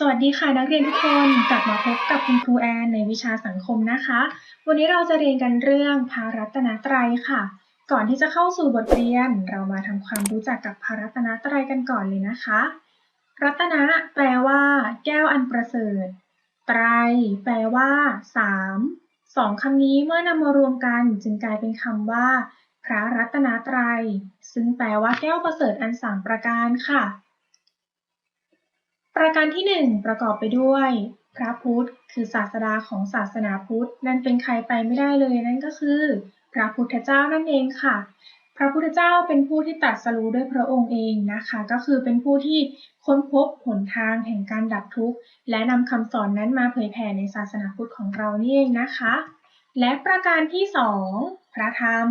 สวัสดีค่ะนักเรียนทุกคนกลับมาพบกับคุณครูแอนในวิชาสังคมนะคะ วันนี้เราจะเรียนกันเรื่องพารัตนตรัยค่ะ ก่อนที่จะเข้าสู่บทเรียน เรามาทำความรู้จักกับพารัตนตรัยกันก่อนเลยนะคะ รัตนะแปลว่า แก้วอันประเสริฐไตรแปลว่าสามสองคำนี้เมื่อนำมารวมกันจึงกลายเป็นคำว่า พระรัตนตรัยซึ่งแปลว่าแก้วประเสริฐอันสามประการค่ะ ประการที่หนึ่งประกอบไปด้วย พระพุทธ คือศาสดาของศาสนาพุทธ นั่นเป็นใครไปไม่ได้เลยนั่นก็คือ พระพุทธเจ้านั่นเองค่ะ พระพุทธเจ้าเป็นผู้ที่ตรัสรู้ด้วยพระองค์เองนะคะ ก็คือเป็นผู้ที่ค้นพบหนทางแห่งการดับทุกข์ และนำคำสอนนั้นมาเผยแผ่ในศาสนาพุทธของเรานี่เองนะคะ และประการที่สองพระธรรม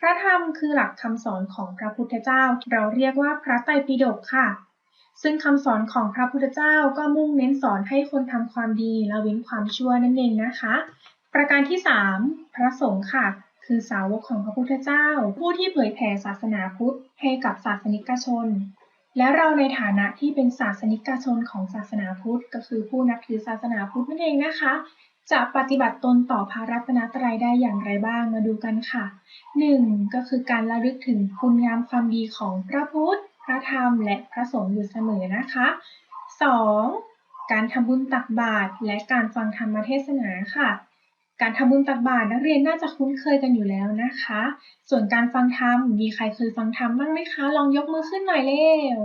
พระธรรมคือหลักคำสอนของพระพุทธเจ้า เราเรียกว่าพระไตรปิฎกค่ะ ซึ่งคำสอนของพระพุทธเจ้าก็มุ่งเน้นสอนให้คนทำความดีละเว้นความชั่วนั่นเองนะคะ ประการที่ 3 พระสงฆ์ค่ะ คือสาวกของพระพุทธเจ้า ผู้ที่เผยแผ่ศาสนาพุทธให้กับศาสนิกชน และเราในฐานะที่เป็นศาสนิกชนของศาสนาพุทธ ก็คือผู้นับถือศาสนาพุทธนั่นเองนะคะจะปฏิบัติตนต่อพระรัตนตรัยได้อย่างไรบ้างมาดูกันค่ะ 1. ก็คือการระลึกถึงคุณงามความดีของพระพุทธ พระธรรมและพระสงฆ์อยู่เสมอนะคะ 2. การทำบุญตักบาตรและการฟังธรรมเทศนาค่ะ การทำบุญตักบาตรนักเรียนน่าจะคุ้นเคยกันอยู่แล้วนะคะ ส่วนการฟังธรรมมีใครเคยฟังธรรมบ้างไหมคะ ลองยกมือขึ้นหน่อยเร็ว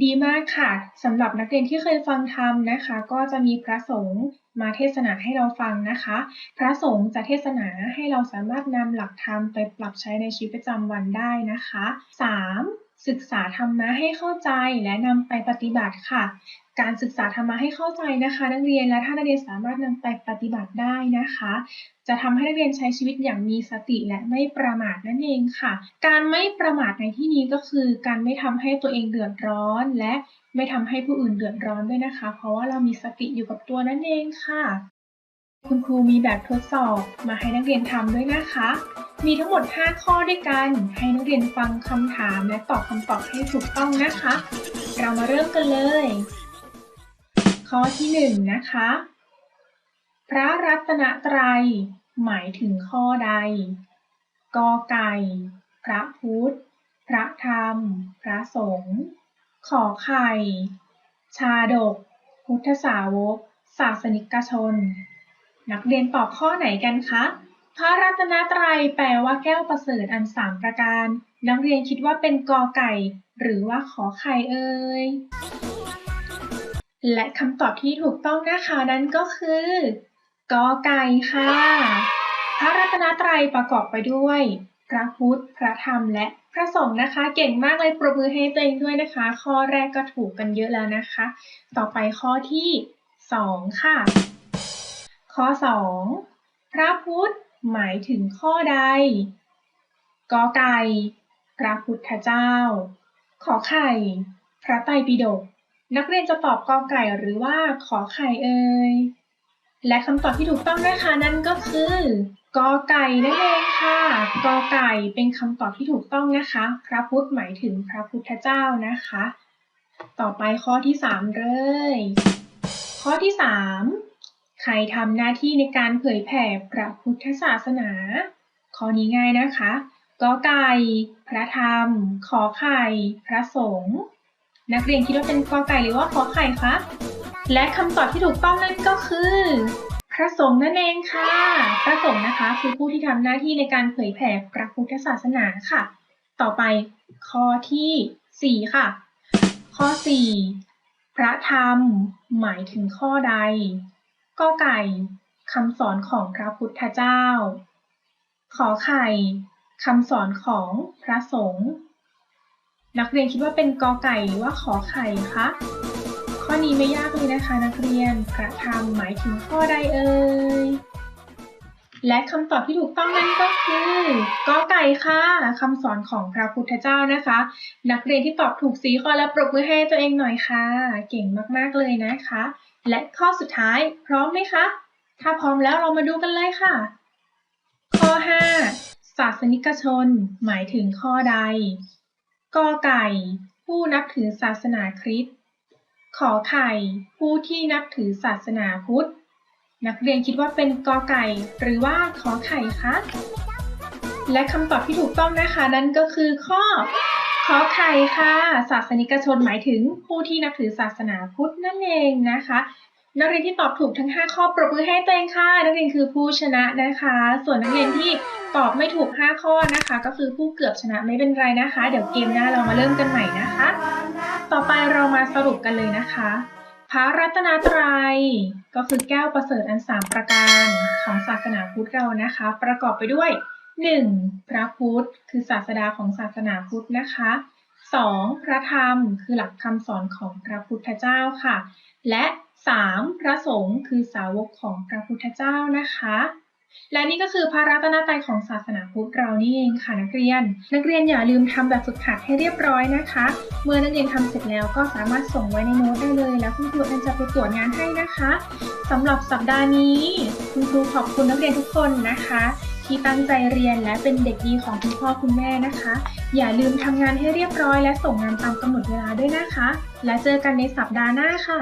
ดีมากค่ะสำหรับนักเรียนที่เคยฟังธรรมนะคะ ก็จะมีพระสงฆ์มาเทศนาให้เราฟังนะคะ พระสงฆ์จะเทศนาให้เราสามารถนำหลักธรรมไปปรับใช้ในชีวิตประจำวันได้นะคะ 3. ศึกษาธรรมะให้เข้าใจและนำไปปฏิบัติค่ะ การศึกษาธรรมะให้เข้าใจนะคะ นักเรียนและถ้านักเรียนสามารถนำไปปฏิบัติได้นะคะ จะทำให้นักเรียนใช้ชีวิตอย่างมีสติและไม่ประมาทนั่นเองค่ะ การไม่ประมาทในที่นี้ก็คือ การไม่ทำให้ตัวเองเดือดร้อนและไม่ทำให้ผู้อื่นเดือดร้อนด้วยนะคะ เพราะว่าเรามีสติอยู่กับตัวนั่นเองค่ะ คุณครูมีแบบทดสอบมาให้นักเรียนทำด้วยนะคะ มีทั้งหมด 5 ข้อด้วยกัน ให้นักเรียนฟังคำถามและตอบคำตอบให้ถูกต้องนะคะ เรามาเริ่มกันเลย ข้อที่1นะคะ พระรัตนตรัย หมายถึงข้อใด กอไก่ พระพุทธ พระธรรม พระสงฆ์ ขอไข่ ชาดก พุทธสาวก ศาสนิกชน นักเรียนตอบข้อไหนกันคะ พระรัตนตรัยแปลว่าแก้วประเสริฐอันสามประการ นักเรียนคิดว่าเป็นกอไก่ หรือว่าขอไข่เอ่ย และคำตอบที่ถูกต้องนะคะนั่นก็คือกอไก่ค่ะ พระรัตนตรัยประกอบไปด้วย พระพุทธ พระธรรม และพระสงฆ์นะคะ เก่งมากเลยปรบมือให้ตัวเองด้วยนะคะ ข้อแรกก็ถูกกันเยอะแล้วนะคะ ต่อไปข้อที่ 2 ค่ะ ข้อ 2 พระพุทธหมายถึงข้อใดกอไก่ พระพุทธเจ้า ขอไข่ พระไตรปิฎก นักเรียนจะตอบกอไก่หรือว่าขอไข่เอ่ย และคำตอบที่ถูกต้องนะคะนั่นก็คือกอไก่นั่นเองค่ะกอไก่เป็นคำตอบที่ถูกต้องนะคะ พระพุทธหมายถึงพระพุทธเจ้านะคะ ต่อไปข้อที่ 3 เลย ข้อที่ 3 ใครทำหน้าที่ในการเผยแผ่พระพุทธศาสนา ข้อนี้ง่ายนะคะกอไก่ พระธรรม ขอไข่ พระสงฆ์ นักเรียนคิดว่าเป็นกอไก่หรือว่าขอไข่คะ และคำตอบที่ถูกต้องนั่นก็คือ พระสงฆ์นั่นเองค่ะ พระสงฆ์นะคะคือผู้ที่ทำหน้าที่ในการเผยแผ่พระพุทธศาสนาค่ะ ต่อไปข้อที่ 4 ค่ะ ข้อ 4 พระธรรม หมายถึงข้อใด กอไก่คำสอนของพระพุทธเจ้า ขอไข่คำสอนของพระสงฆ์นักเรียนคิดว่าเป็นกอไก่หรือว่าขอไข่คะข้อนี้ไม่ยากเลยนะคะนักเรียนกระทำหมายถึงข้อใดเอ่ย และคำตอบที่ถูกต้องนั่นก็คือกอไก่ค่ะคำสอนของพระพุทธเจ้านะคะ นักเรียนที่ตอบถูกสีข้อและปรบมือให้ตัวเองหน่อยค่ะ เก่งมากๆเลยนะคะ และข้อสุดท้ายพร้อมไหมคะ ถ้าพร้อมแล้วเรามาดูกันเลยค่ะ ข้อ 5 ศาสนิกชน หมายถึงข้อใดกอไก่ ผู้นับถือศาสนาคริสต์ขขอไข่ ผู้ที่นับถือศาสนาพุทธ นักเรียนคิดว่าเป็นกอไก่ หรือว่าขอไข่คะ และคำตอบที่ถูกต้องนะคะ นั่นก็คือข้อขอไข่ค่ะ ศาสนิกชนหมายถึงผู้ที่นับถือศาสนาพุทธนั่นเองนะคะ นักเรียนที่ตอบถูกทั้ง 5 ข้อปรบมือให้ตัวเองค่ะ นักเรียนคือผู้ชนะนะคะ ส่วนนักเรียนที่ตอบไม่ถูก 5 ข้อนะคะ ก็คือผู้เกือบชนะไม่เป็นไรนะคะ เดี๋ยวเกมหน้าเรามาเริ่มกันใหม่นะคะ ต่อไปเรามาสรุปกันเลยนะคะ พระรัตนตรัย ก็คือแก้วประเสริฐอันสามประการของศาสนาพุทธเรานะคะ ประกอบไปด้วย 1. พระพุทธ คือศาสดาของศาสนาพุทธนะคะ 2. พระธรรม คือหลักคำสอนของพระพุทธเจ้าค่ะ และ 3. พระสงฆ์คือสาวกของพระพุทธเจ้านะคะ และนี่ก็คือพระรัตนตรัยของศาสนาพุทธเรานี่เองค่ะนักเรียน นักเรียนอย่าลืมทำแบบฝึกหัดให้เรียบร้อยนะคะ เมื่อนักเรียนทำเสร็จแล้วก็สามารถส่งไว้ในโน้ตได้เลย แล้วคุณครูจะไปตรวจงานให้นะคะสำหรับสัปดาห์นี้ คุณครูขอบคุณนักเรียนทุกคนนะคะ ที่ตั้งใจเรียนและเป็นเด็กดีของคุณพ่อคุณแม่นะคะ อย่าลืมทำงานให้เรียบร้อย และส่งงานตามกำหนดเวลาด้วยนะคะ และเจอกันในสัปดาห์หน้าค่ะ